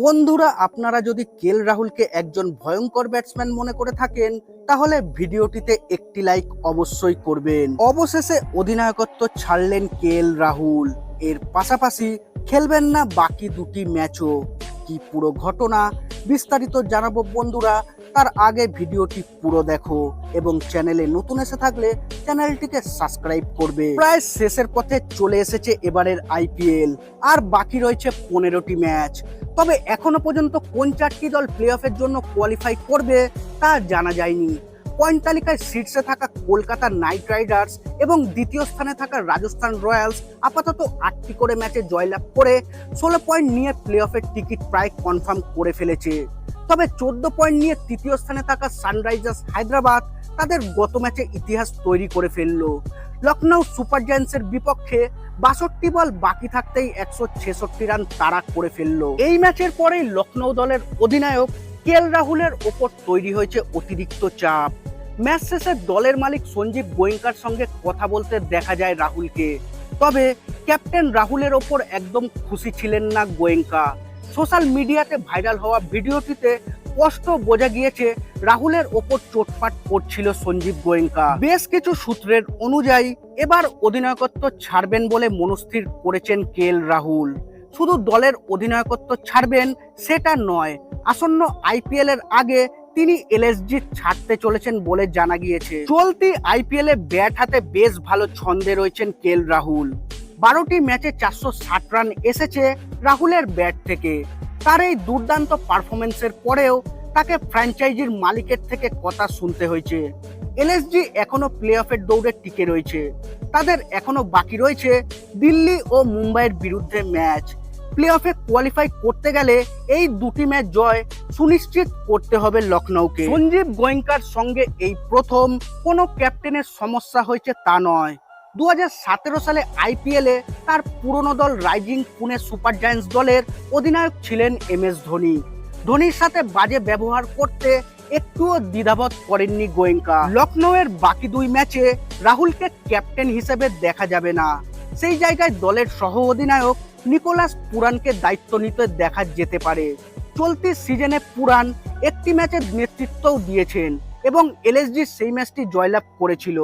বন্ধুরা, আপনারা যদি কেল রাহুলকে একজন ভয়ঙ্কর ব্যাটসম্যান মনে করে থাকেন, তাহলে ভিডিওটিতে একটি লাইক অবশ্যই করবেন। অবশেষে অধিনায়কত্ব ছাড়লেন কেল রাহুল। এর পাশাপাশি খেলবেন না বাকি দুটি ম্যাচও। কি পুরো ঘটনা? বিস্তারিত জানাব বন্ধুরা। তার আগে ভিডিওটি পুরো দেখো এবং চ্যানেলে নতুন এসে থাকলে চ্যানেলটিকে সাবস্ক্রাইব করবে। প্রায় শেষের পথে চলে এসেছে এবারের আইপিএল আর বাকি রয়েছে পনেরোটি ম্যাচ। তবে এখনও পর্যন্ত কোন চারটি দল প্লে অফের জন্য কোয়ালিফাই করবে তা জানা যায়নি। পয়েন্ট তালিকায় শীর্ষে থাকা কলকাতা নাইট রাইডার্স এবং দ্বিতীয় স্থানে থাকা রাজস্থান রয়্যালস আপাতত আটটি করে ম্যাচে জয়লাভ করে ষোলো পয়েন্ট নিয়ে প্লে অফের টিকিট প্রায় কনফার্ম করে ফেলেছে। তবে চোদ্দ পয়েন্ট নিয়ে তৃতীয় স্থানে থাকা সানরাইজার্স হায়দ্রাবাদ তাদের গত ম্যাচে ইতিহাস তৈরি করে ফেলল। লখনৌ সুপার জায়ান্টসের বিপক্ষে বাষট্টি বল বাকি থাকতেই একশো ছেষট্টি রান তাড়া করে ফেলল। এই ম্যাচের পরেই লখনৌ দলের অধিনায়ক কেএল রাহুলের ওপর তৈরি হয়েছে অতিরিক্ত চাপ। ম্যাচ শেষে দলের মালিক সঞ্জীব গোয়েঙ্কার সঙ্গে কথা বলতে দেখা যায় রাহুলকে। তবে ক্যাপ্টেন রাহুলের ওপর একদম খুশি ছিলেন না গোয়েঙ্কা। সোশ্যাল মিডিয়াতে ভাইরাল হওয়া ভিডিওটিতে স্পষ্ট বোঝা গিয়েছে, রাহুলের ওপর চোটপাট করছিল সঞ্জীব গোয়েঙ্কা। বেশ কিছু সূত্রের অনুযায়ী, এবার অধিনায়কত্ব ছাড়বেন বলে মনস্থির করেছেন কেএল রাহুল। শুধু দলের অধিনায়কত্ব ছাড়বেন সেটা নয়, আসন্ন আইপিএল এর আগে তিনি এলএসজি ছাড়তে চলেছেন বলে জানা গিয়েছে। চলতি আইপিএল এ ব্যাট হাতে বেশ ভালো ছন্দে রয়েছেন কেএল রাহুল। বারোটি ম্যাচে চারশো ষাট রান এসেছে রাহুলের ব্যাট থেকে। তার এই দুর্দান্ত পারফরমেন্সের পরেও তাকে ফ্র্যাঞ্চাইজির মালিকের থেকে কথা শুনতে হয়েছে। এলএসজি এখনও প্লে অফের দৌড়ে টিকে রয়েছে। তাদের এখনও বাকি রয়েছে দিল্লি ও মুম্বাইয়ের বিরুদ্ধে ম্যাচ। প্লে অফে কোয়ালিফাই করতে গেলে এই দুটি ম্যাচ জয় সুনিশ্চিত করতে হবে লখনৌকে সঞ্জীব গোয়েঙ্কার সঙ্গে এই প্রথম কোনো ক্যাপ্টেনের সমস্যা হয়েছে তা নয়। দু হাজার সতেরো সালে আইপিএলে তার পুরনো দল রাইজিং পুনে সুপার জায়ান্টস দলের অধিনায়ক ছিলেন এম এস ধোনি। ধোনির সাথে বাজে ব্যবহার করতে একটুও দ্বিধাবোধ করেননি গোয়েঙ্কা। লখনৌয়ের বাকি দুই ম্যাচে রাহুলকে ক্যাপ্টেন হিসেবে দেখা যাবে না। সেই জায়গায় দলের সহ অধিনায়ক নিকোলাস পুরানকে দায়িত্ব নিতে দেখা যেতে পারে। চলতি সিজনে পুরান একটি ম্যাচের নেতৃত্বও দিয়েছেন এবং এলএসজি সেই ম্যাচটি জয়লাভ করেছিল।